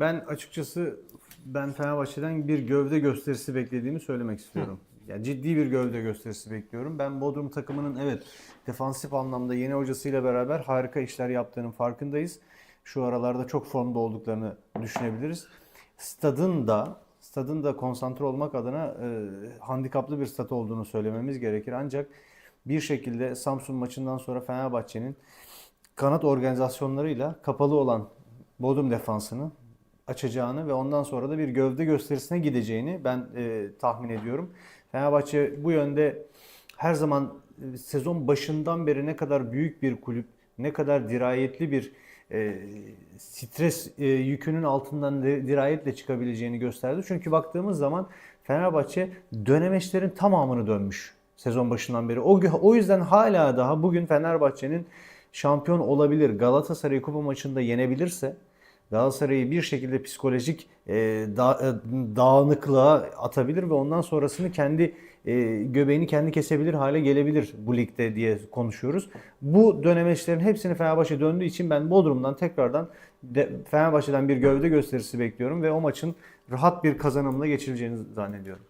Ben açıkçası ben Fenerbahçe'den bir gövde gösterisi beklediğimi söylemek istiyorum. Yani ciddi bir gövde gösterisi bekliyorum. Ben Bodrum takımının evet defansif anlamda yeni hocasıyla beraber harika işler yaptığının farkındayız. Şu aralarda çok formda olduklarını düşünebiliriz. Stadın da stadın da konsantre olmak adına e, handikaplı bir stat olduğunu söylememiz gerekir. Ancak bir şekilde Samsun maçından sonra Fenerbahçe'nin kanat organizasyonlarıyla kapalı olan Bodrum defansını açacağını ve ondan sonra da bir gövde gösterisine gideceğini ben e, tahmin ediyorum. Fenerbahçe bu yönde her zaman e, sezon başından beri ne kadar büyük bir kulüp, ne kadar dirayetli bir e, stres e, yükünün altından dirayetle çıkabileceğini gösterdi. Çünkü baktığımız zaman Fenerbahçe dönemeçlerin tamamını dönmüş sezon başından beri. O, o yüzden hala daha bugün Fenerbahçe'nin şampiyon olabilir. Galatasaray'ı kupa maçında yenebilirse Galatasaray'ı bir şekilde psikolojik e, da- e, dağınıklığa atabilir ve ondan sonrasını kendi e, göbeğini kendi kesebilir hale gelebilir bu ligde diye konuşuyoruz. Bu dönemeçlerin hepsini Fenerbahçe döndüğü için ben Bodrum'dan tekrardan de, Fenerbahçe'den bir gövde gösterisi bekliyorum ve o maçın rahat bir kazanımla geçileceğini zannediyorum.